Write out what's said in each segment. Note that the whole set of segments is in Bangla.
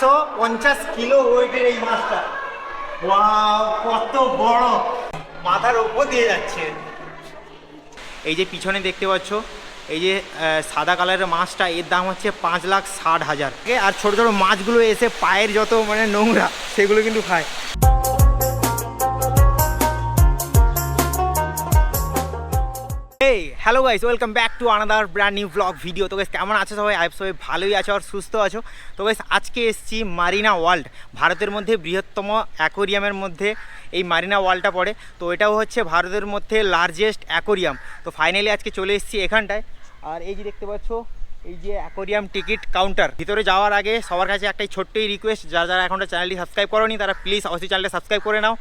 একশো পঞ্চাশ কিলো ওয়েটের এই মাছটা। কত বড়। মাথার ওপর দিয়ে যাচ্ছে। এই যে পিছনে দেখতে পাচ্ছ, এই যে সাদা কালারের মাছটা, এর দাম হচ্ছে পাঁচ লাখ ষাট হাজার। আর ছোট ছোট মাছগুলো এসে পায়ের যত মানে নোংরা, সেগুলো কিন্তু খায়। এই hello guys welcome back to another brand new blog video তো গাইস কেমন আছো সবাই? আই সবাই ভালোই আছো আর সুস্থ আছো? তো গাইস আজকে এসেছি মারিনা ওয়ার্ল্ড ভারতের মধ্যে বৃহত্তম অ্যাকোরিয়ামের মধ্যে এই মারিনা ওয়ার্ল্ডটা পড়ে। তো এটাও হচ্ছে ভারতের মধ্যে লার্জেস্ট অ্যাকোরিয়াম তো ফাইনালি আজকে চলে এসেছি এখানটায়। আর এই যে দেখতে পাচ্ছ, এই যে অ্যাকোরিয়াম টিকিট কাউন্টার ভিতরে যাওয়ার আগে সবার কাছে একটাই ছোট্টই রিকোয়েস্ট যারা যারা এখনটা চ্যানেলটি সাবস্ক্রাইব করোনি, তারা প্লিজ অবশ্যই চ্যানেলটা সাবস্ক্রাইব করে নাও।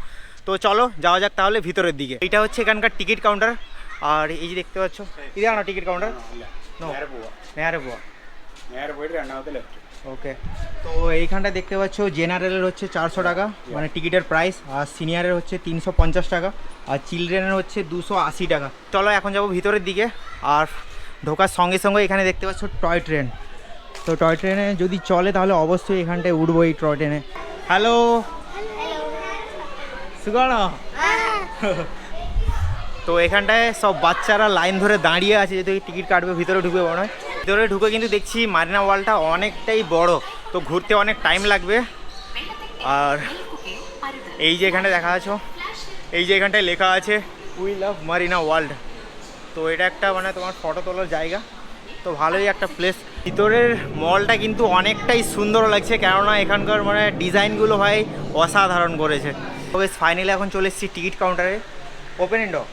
তো চলো, যাওয়া যাক তাহলে ভিতরের দিকে। এটা হচ্ছে এখানকার টিকিট কাউন্টার আর এই যে দেখতে পাচ্ছ ఇది না টিকিট কাউন্টার নো নেহারে বুয়া നേരെ പോയിട്ട് രണ്ടാമത്തെ ലെഫ്റ്റ് ওকে তো এইখানটা দেখতে পাচ্ছ জেনারেলের হচ্ছে চারশো টাকা মানে টিকিটের প্রাইস আর সিনিয়রের হচ্ছে তিনশো পঞ্চাশ টাকা আর চিলড্রেনের হচ্ছে দুশো আশি টাকা চলো এখন যাবো ভিতরের দিকে আর ঢোকার সঙ্গে সঙ্গে এখানে দেখতে পাচ্ছ টয় ট্রেন তো টয় ট্রেনে যদি চলে তাহলে অবশ্যই এখানটায় উঠবো এই টয় ট্রেনে হ্যালো সুগণ তো এখানটায় সব বাচ্চারা লাইন ধরে দাঁড়িয়ে আছে, যেহেতু টিকিট কাটবে, ভিতরে ঢুকবে মনে হয়। ভিতরে ঢুকে কিন্তু দেখছি মারিনা ওয়ালটা অনেকটাই বড়, তো ঘুরতে অনেক টাইম লাগবে। আর এই যে এখানে দেখা আছো এই যে এখানটায় লেখা আছে উই লাভ মারিনা ওয়ার্ল্ড তো এটা একটা মানে তোমার ফটো তোলার জায়গা। তো ভালোই একটা প্লেস ভিতরের মলটা কিন্তু অনেকটাই সুন্দর লাগছে, কেননা এখানকার মানে ডিজাইনগুলো ভাই অসাধারণ করেছে। তো বেশ ফাইনালি এখন চলে এসেছি টিকিট কাউন্টারে ওপেন ইন্ডো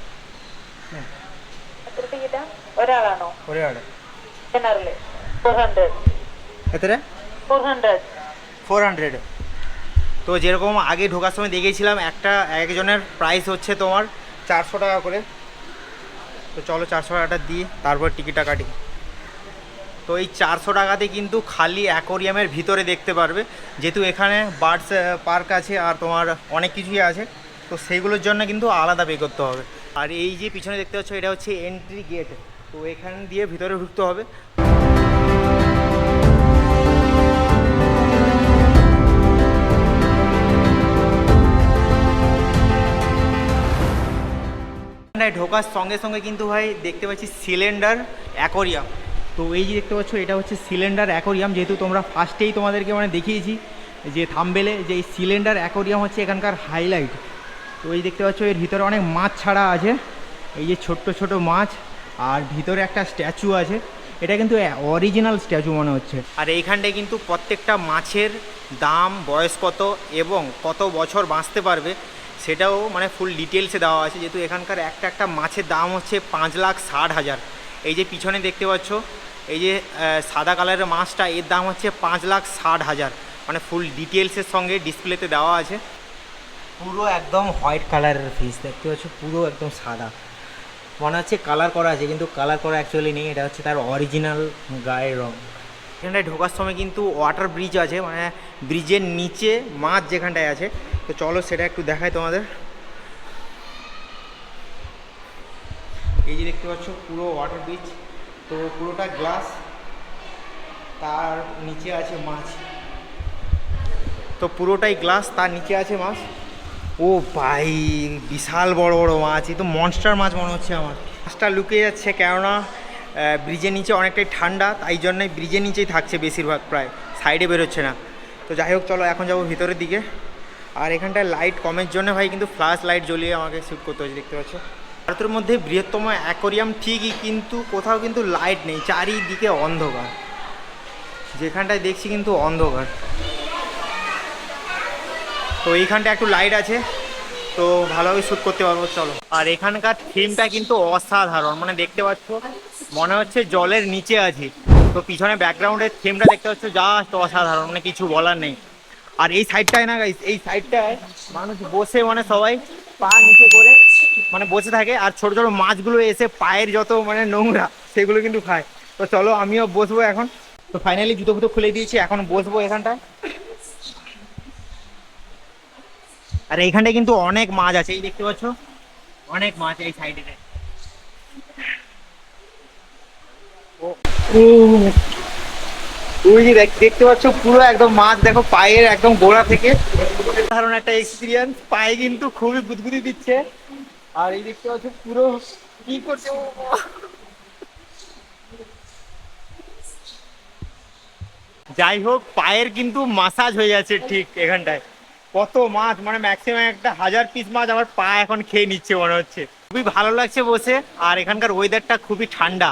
എത്ര ടിക്കറ്റാ ഒരാളാണോ ഒരാള് ജനറല് ഫോർ ഹൺഡ്രഡ് এতে ഫോർ ഹൺഡ്രഡ് ফোর হান্ড্রেড তো যেরকম আগে ঢোকার সময় দেখেছিলাম একটা একজনের প্রাইস হচ্ছে তোমার চারশো টাকা করে তো চলো চারশো টাকাটা দিয়ে তারপর টিকিটটা কাটি তো এই চারশো টাকাতে কিন্তু খালি অ্যাকোরিয়ামের ভিতরে দেখতে পারবে যেহেতু এখানে বার্ডস পার্ক আছে আর তোমার অনেক কিছুই আছে তো সেইগুলোর জন্য কিন্তু আলাদা পে করতে হবে আর এই যে পিছনে দেখতে পাচ্ছ, এটা হচ্ছে এন্ট্রি গেট তো এখান দিয়ে ভিতরে ঢুকতে হবে। ঢোকার সঙ্গে সঙ্গে কিন্তু ভাই দেখতে পাচ্ছি সিলিন্ডার অ্যাকোরিয়াম তো এই যে দেখতে পাচ্ছ, এটা হচ্ছে সিলিন্ডার অ্যাকোরিয়াম যেহেতু তোমরা ফার্স্টেই তোমাদেরকে মানে দেখিয়েছি, যে থামবেলে যে এই সিলিন্ডার অ্যাকোরিয়াম হচ্ছে এখানকার হাইলাইট তো এই দেখতে পাচ্ছ, এর ভিতরে অনেক মাছ ছাড়া আছে। এই যে ছোট্ট ছোট মাছ, আর ভিতরে একটা স্ট্যাচু আছে। এটা কিন্তু অরিজিনাল স্ট্যাচু মনে হচ্ছে। আর এইখানটায় কিন্তু প্রত্যেকটা মাছের দাম, বয়স কত এবং কত বছর বাঁচতে পারবে, সেটাও মানে ফুল ডিটেলসে দেওয়া আছে। যেহেতু এখানকার একটা একটা মাছের দাম হচ্ছে পাঁচ লাখ ষাট হাজার। এই যে পিছনে দেখতে পাচ্ছ, এই যে সাদা কালারের মাছটা, এর দাম হচ্ছে পাঁচ লাখ ষাট হাজার। মানে ফুল ডিটেলসের সঙ্গে ডিসপ্লেতে দেওয়া আছে। পুরো একদম হোয়াইট কালারের ফিস, দেখতে পাচ্ছ? পুরো একদম সাদা। মনে হচ্ছে কালার করা আছে, কিন্তু কালার করা অ্যাকচুয়ালি নেই। এটা হচ্ছে তার অরিজিনাল গায়ের রং। এখানটায় ঢোকার সময় কিন্তু ওয়াটার ব্রিজ আছে মানে ব্রিজের নিচে মাছ যেখানটায় আছে। তো চলো সেটা একটু দেখাই তোমাদের। এই যে দেখতে পাচ্ছ, পুরো ওয়াটার ব্রিজ তো পুরোটা গ্লাস তার নিচে আছে মাছ। তো পুরোটাই গ্লাস তার নিচে আছে মাছ। ও ভাই, বিশাল বড় বড় মাছ, এই তো মনস্টার মাছ মনে হচ্ছে আমার। মাছটা লুকিয়ে যাচ্ছে, কেননা ব্রিজের নিচে অনেকটাই ঠান্ডা, তাই জন্যই ব্রিজের নিচেই থাকছে বেশিরভাগ, প্রায় সাইডে বেরোচ্ছে না। তো যাই হোক, চলো এখন যাব ভিতরের দিকে। আর এখানটায় লাইট কমের জন্য ভাই, কিন্তু ফ্ল্যাশ লাইট জ্বলিয়ে আমাকে শ্যুট করতে হচ্ছে দেখতে পাচ্ছ? ভারতের মধ্যে বৃহত্তম অ্যাকোরিয়াম ঠিকই, কিন্তু কোথাও কিন্তু লাইট নেই, চারিদিকে অন্ধকার। যেখানটায় দেখছি কিন্তু অন্ধকার। তো এইখানটা একটু লাইট আছে তো ভালোভাবে শ্যুট করতে পারব চলো। আর এখানকার থিমটা কিন্তু অসাধারণ মানে দেখতে পাচ্ছ মনে হচ্ছে জলের নিচে আছি। তো পিছনে ব্যাকগ্রাউন্ডের থিমটা দেখতে পাচ্ছ জাস্ট অসাধারণ মানে কিছু বলার নেই। আর এই সাইডটায় না guys, এই সাইডটায় মানুষ বসে মানে সবাই পা নিচে করে মানে বসে থাকে আর ছোট ছোট মাছগুলো এসে পায়ের যত মানে নোংরা সেগুলো কিন্তু খায়। তো চলো আমিও বসবো এখন। তো ফাইনালি জুতো ফুতো খুলে দিয়েছি এখন বসবো এখানটায়। আর এইখানে কিন্তু অনেক মাছ আছে, এই দেখতে পাচ্ছ? অনেক মাছ এই সাইডে ওই যে দেখ- দেখতে পাচ্ছ পুরো একদম মাছ, দেখো পায়ের একদম গোড়া থেকে। সাধারণ একটা এক্সপিরিয়েন্স পায়ে কিন্তু খুবই গুদগুদি দিচ্ছে। আর এই দেখতে পাচ্ছ পুরো কি করছে যাই হোক, পায়ের কিন্তু মাসাজ হয়ে যাচ্ছে ঠিক এখানটায়। কত মাছ মানে ম্যাক্সিমাম একটা হাজার পিস মাছ আমার পা এখন খেয়ে নিচ্ছে মনে হচ্ছে। খুবই ভালো লাগছে বসে, আর এখানকার ওয়েদারটা খুবই ঠান্ডা।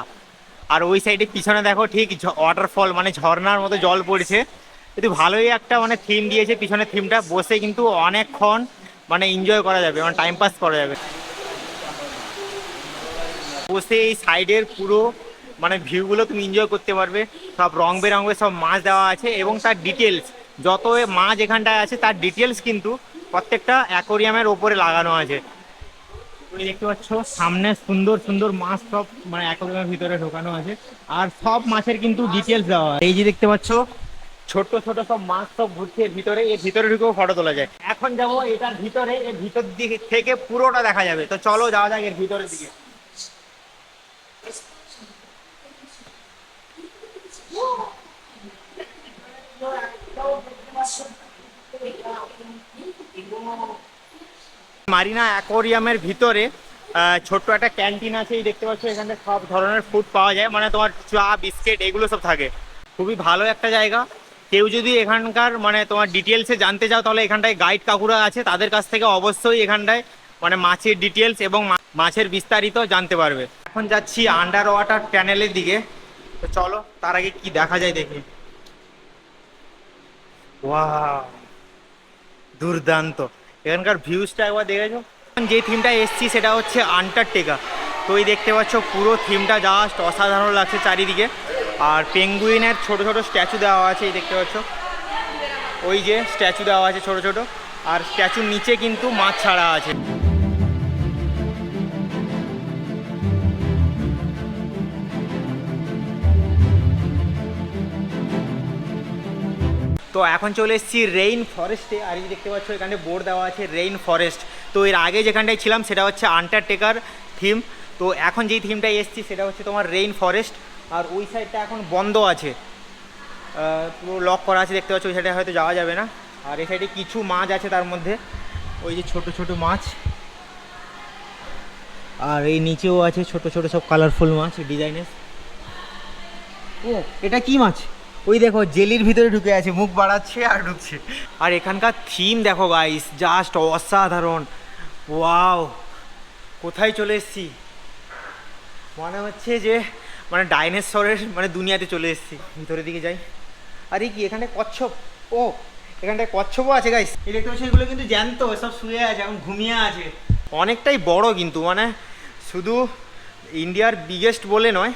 আর ওই সাইডে পিছনে দেখো ঠিক ওয়াটারফল মানে ঝর্নার মতো জল পড়ছে। কিন্তু ভালোই একটা মানে থিম দিয়েছে পিছনে থিমটা বসে কিন্তু অনেকক্ষণ মানে এনজয় করা যাবে মানে টাইম পাস করা যাবে। বসে এই সাইডের পুরো মানে ভিউগুলো তুমি এনজয় করতে পারবে। সব রং বেরঙের সব মাছ দেওয়া আছে এবং তার ডিটেলস যত এ মাছ এখানটায় আছে, তার ডিটেলস কিন্তু প্রত্যেকটা অ্যাকোরিয়ামের ওপরে লাগানো আছে। তুমি দেখতে পাচ্ছ, সামনে সুন্দর সুন্দর মাছ সব মানে অ্যাকোরিয়ামের ভিতরে ঢোকানো আছে। আর সব মাছের কিন্তু ডিটেলস দেওয়া এই যে দেখতে পাচ্ছ, ছোট ছোট সব মাছ সব ঘুরছে ভিতরে, এর ভিতরে ঢুকেও ফটো তোলা যায়। এখন যাব এটার ভিতরে, এর ভিতর দিকে থেকে পুরোটা দেখা যাবে। তো চলো যাওয়া যাক এর ভিতরের দিকে। মারিনা অ্যাকোরিয়ামের ভিতরে ছোট্ট একটা ক্যান্টিন আছে, এই দেখতে পাচ্ছ, এখানে সব ধরনের ফুড পাওয়া যায় মানে তোমার চা, বিস্কিট, এগুলো সব থাকে। খুবই ভালো একটা জায়গা। কেউ যদি এখানকার মানে তোমার ডিটেলসে জানতে চাও, তাহলে এখানটায় গাইড কাকুরা আছে, তাদের কাছ থেকে অবশ্যই এখানটায় মানে মাছের ডিটেলস এবং মাছের বিস্তারিত জানতে পারবে। এখন যাচ্ছি আন্ডার ওয়াটার ট্যানেলের দিকে। তো চলো, তার আগে কি দেখা যায় দেখি। দুর্দান্ত। এখানকার ভিউজটা একবার দেখেছ? যে থিমটা এসছি সেটা হচ্ছে আন্টারটেকা তো এই দেখতে পাচ্ছ, পুরো থিমটা জাস্ট অসাধারণ লাগছে চারিদিকে। আর পেঙ্গুইনের ছোট ছোট স্ট্যাচু দেওয়া আছে, এই দেখতে পাচ্ছ। ওই যে স্ট্যাচু দেওয়া আছে ছোট ছোট। আর স্ট্যাচুর নিচে কিন্তু মাছ ছাড়া আছে। তো এখন চলে এসেছি রেইন ফরেস্টে আর এই দেখতে পাচ্ছ, এখানে বোর্ড দেওয়া আছে রেইন ফরেস্ট তো এর আগে যেখানটায় ছিলাম, সেটা হচ্ছে আন্টারটেকার থিম তো এখন যেই থিমটায় এসেছি, সেটা হচ্ছে তোমার রেইন ফরেস্ট আর ওই সাইডটা এখন বন্ধ আছে। পুরো লক করা আছে, দেখতে পাচ্ছ, ওই সাইডে হয়তো যাওয়া যাবে না। আর এই সাইডে কিছু মাছ আছে তার মধ্যে। ওই যে ছোট ছোট মাছ। আর এই নিচেও আছে ছোট ছোট সব কালারফুল মাছ ডিজাইনের ও, এটা কি মাছ? ওই দেখো, জেলির ভিতরে ঢুকে আছে, মুখ বাড়াচ্ছে আর ঢুকছে। আর এখানকার থিম দেখো গাইস জাস্ট অসাধারণ। ওয়াও কোথায় চলে এসেছি? মনে হচ্ছে যে মানে ডাইনোসরের মানে দুনিয়াতে চলে এসেছি। ভিতরের দিকে যাই। আরে কি, এখানে কচ্ছপ? ও, এখানটায় কচ্ছপও আছে গাইস এই দেখতে পাচ্ছি এগুলো কিন্তু জ্যান্ত, সব শুয়ে আছে, এখন ঘুমিয়ে আছে। অনেকটাই বড় কিন্তু মানে শুধু ইন্ডিয়ার বিগেস্ট বলে নয়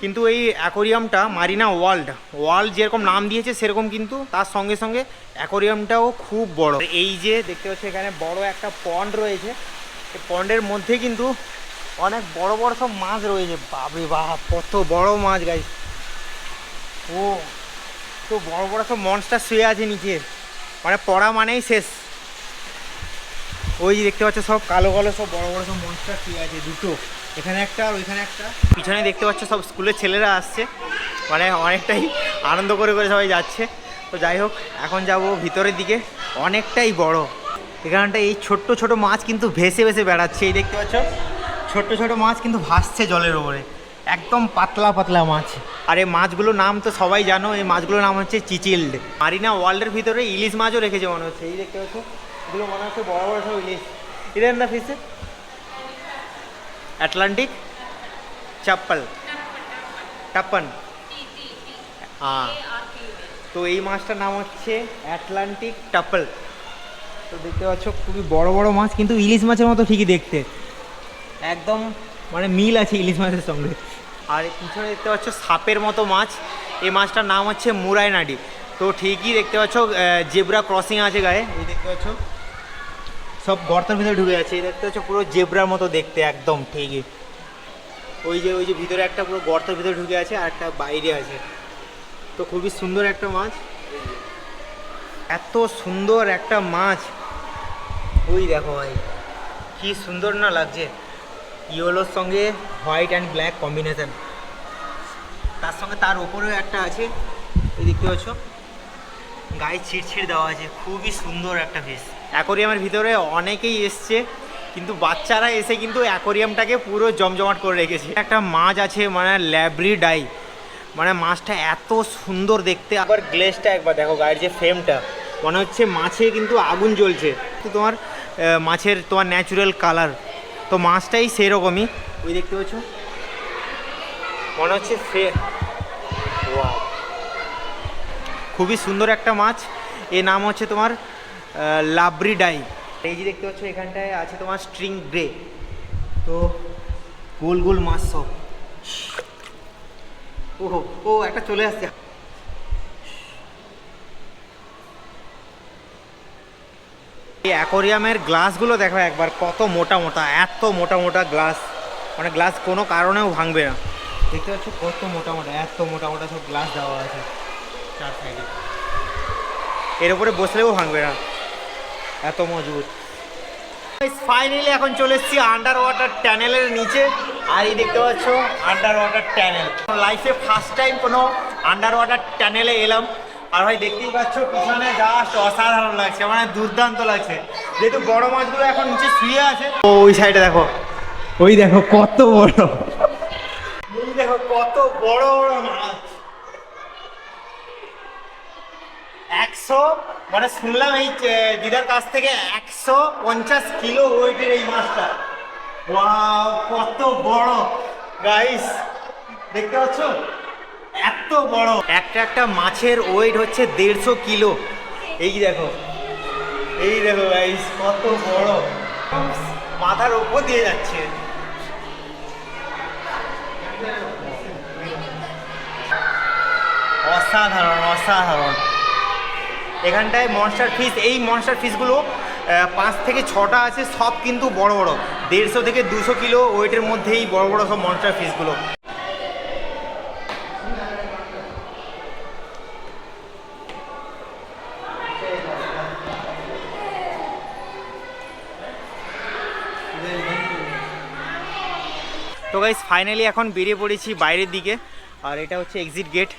কিন্তু এই অ্যাকোরিয়ামটা মারিনা ওয়ার্ল্ড ওয়ার্ল্ড যেরকম নাম দিয়েছে সেরকম কিন্তু তার সঙ্গে সঙ্গে অ্যাকোরিয়ামটাও খুব বড়। এই যে দেখতে পাচ্ছি এখানে বড় একটা পন্ড রয়েছে। এই পন্ডের মধ্যে কিন্তু অনেক বড় বড় সব মাছ রয়েছে। বাপরে বাপ, কত বড় মাছ গাই ও, তো বড় বড় সব মনস্টার শুয়ে আছে নিচে। মানে পড়া মানেই শেষ। ওই দেখতে পাচ্ছ সব কালো কালো সব বড় বড় সব মনস্টার শুয়ে আছে? দুটো। এখানে একটা আর ওইখানে একটা। পিছনে দেখতে পাচ্ছ সব স্কুলের ছেলেরা আসছে। মানে অনেকটাই আনন্দ করে করে সবাই যাচ্ছে। তো যাই হোক, এখন যাব ভিতরের দিকে। অনেকটাই বড়। এখানটা এই ছোট্ট ছোট মাছ কিন্তু ভেসে ভেসে বেড়াচ্ছে। এই দেখতে পাচ্ছ? ছোট্ট ছোট মাছ কিন্তু ভাসছে জলের ওপরে একদম পাতলা পাতলা মাছ। আর এই মাছগুলোর নাম তো সবাই জানো। এই মাছগুলোর নাম হচ্ছে চিচিল্ড মারিনা ওয়ার্ল্ডের ভিতরে ইলিশ মাছও রেখেছে মনে হচ্ছে। এই দেখতে পাচ্ছ? এগুলো মনে হচ্ছে বড় বড় সব ইলিশ। ইলেন না ফিসে অ্যাটলান্টিক? চাপ্পল। টাপ্পন হ্যাঁ তো এই মাছটার নাম হচ্ছে অ্যাটলান্টিক টাপ্পল তো দেখতে পাচ্ছ, খুবই বড় বড় মাছ, কিন্তু ইলিশ মাছের মতো ঠিকই দেখতে। একদম মানে মিল আছে ইলিশ মাছের সঙ্গে। আর পিছনে দেখতে পাচ্ছ, সাপের মতো মাছ। এই মাছটার নাম হচ্ছে মুরাইনাডি। তো ঠিকই দেখতে পাচ্ছ জেব্রা ক্রসিং আছে গায়ে। এই দেখতে পাচ্ছ সব গর্তের ভিতরে ঢুকে আছে এই দেখতে পাচ্ছ পুরো জেব্রার মতো দেখতে, একদম ঠিকই ওই যে ওই যে ভিতরে একটা পুরো গর্তের ভিতরে ঢুকে আছে আর একটা বাইরে আছে। তো খুবই সুন্দর একটা মাছ। এত সুন্দর একটা মাছ। ওই দেখো ভাই, কি সুন্দর না লাগছে। ইয়েলোর সঙ্গে হোয়াইট অ্যান্ড ব্ল্যাক কম্বিনেশন। তার সঙ্গে তার ওপরেও একটা আছে। এই দেখতে পাচ্ছ? গায়ে ছিটছিট দেওয়া আছে। খুবই সুন্দর একটা ফিস অ্যাকোরিয়ামের ভিতরে অনেকেই এসছে, কিন্তু বাচ্চারা এসে কিন্তু অ্যাকোরিয়ামটাকে পুরো জমজমাট করে রেখেছে। একটা মাছ আছে মানে ল্যাব্রি ডাই মানে মাছটা এত সুন্দর দেখতে। আবার গ্লেসটা একবার দেখো গায়ের যে ফ্রেমটা মনে হচ্ছে মাছে কিন্তু আগুন জ্বলছে। তো তোমার মাছের তোমার ন্যাচুরাল কালার তো মাছটাই সেরকমই। ওই দেখতে পাচ্ছ? মনে হচ্ছে ফে খুবই সুন্দর একটা মাছ। এর নাম হচ্ছে তোমার লাবরি ডাই এই যে দেখতে পাচ্ছ এখানটায় আছে তোমার স্ট্রিং গ্রে তো গোল গোল মাছ সব। ওহো ও একটা চলে আসছে। এই অ্যাকোরিয়ামের গ্লাসগুলো দেখো একবার কত মোটা মোটা এত মোটা মোটা গ্লাস। মানে গ্লাস কোনো কারণেও ভাঙবে না। দেখতে পাচ্ছ কত মোটা মোটা এত মোটা মোটা সব গ্লাস দেওয়া আছে চার সাইডে। এর উপরে বসলেও ভাঙবে না। এত মজবুত। ফাইনালি এখন চলে এসেছি আন্ডার ওয়াটার ট্যানেলের নিচে। আর এই দেখতে পাচ্ছ আন্ডার ওয়াটার ট্যানেল লাইফে ফার্স্ট টাইম কোনো আন্ডার ওয়াটার ট্যানেলে এলাম। আর ভাই দেখতেই পাচ্ছ পিছনে জাস্ট অসাধারণ লাগছে মানে দুর্দান্ত লাগছে। যেহেতু বড় মাছগুলো এখন নিচে শুয়ে আছে। ও ওই সাইডে দেখো। ওই দেখো কত বড়। ওই দেখো কত বড় বড় মাছ। একশো মানে শুনলাম এই দিদার কাছ থেকে একশো পঞ্চাশ কিলো ওয়েটের এই মাছটা। কত বড়। গাইস দেখতে পাচ্ছ? এত বড়। একটা একটা মাছের ওয়েট হচ্ছে দেড়শো কিলো। এই দেখো। এই দেখো গাইস কত বড়। মাথার উপর দিয়ে যাচ্ছে। অসাধারণ অসাধারণ। এখানটায় মনস্টার ফিস এই মনস্টার ফিসগুলো পাঁচ থেকে ছটা আছে, সব কিন্তু বড় বড়। দেড়শো থেকে দুশো কিলো ওয়েটের মধ্যেই বড় বড় সব মনস্টার ফিসগুলো তো গাইজ ফাইনালি এখন বেরিয়ে পড়েছি বাইরের দিকে, আর এটা হচ্ছে এক্সিট গেট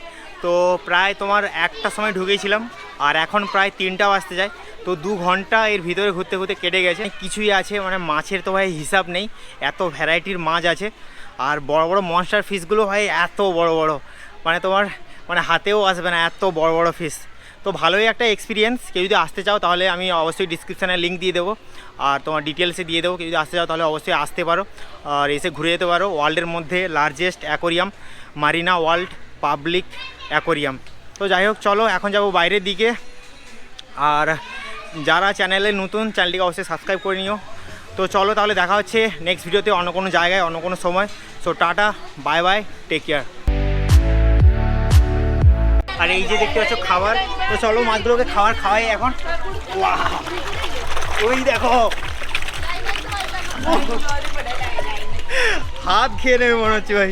তো প্রায় তোমার একটা সময় ঢুকেছিলাম। আর এখন প্রায় তিনটা বাজতে যায়। তো দু ঘণ্টা এর ভিতরে ঘুরতে ঘুরতে কেটে গেছে। কিছুই আছে মানে মাছের তো ভাই হিসাব নেই। এত ভ্যারাইটির মাছ আছে। আর বড় বড় মনস্টার ফিশগুলো ভাই এত বড় বড়। মানে তোমার মানে হাতেও আসবে না, এত বড় বড় ফিশ তো ভালোই একটা এক্সপিরিয়েন্স কেউ যদি আসতে চাও তাহলে আমি অবশ্যই ডিসক্রিপশানে লিঙ্ক দিয়ে দেবো। আর তোমার ডিটেলসে দিয়ে দেবো। কেউ যদি আসতে চাও তাহলে অবশ্যই আসতে পারো। আর এসে ঘুরে যেতে পারো। ওয়ার্ল্ডের মধ্যে largest aquarium Marina World public aquarium তো যাই হোক, চলো, এখন যাব বাইরের দিকে। আর যারা চ্যানেলে নতুন, চ্যানেলটিকে অবশ্যই সাবস্ক্রাইব করে নিও। তো চলো, তাহলে দেখা হচ্ছে নেক্সট ভিডিওতে অন্য কোনো জায়গায়, অন্য কোনো সময়। So tata bye bye take care আর এই যে দেখতে পাচ্ছ খাবার, তো চলো, মাছগুলোকে খাবার খাওয়াই এখন। ওই দেখো। হাত খেয়ে নেবে মনে হচ্ছে ভাই।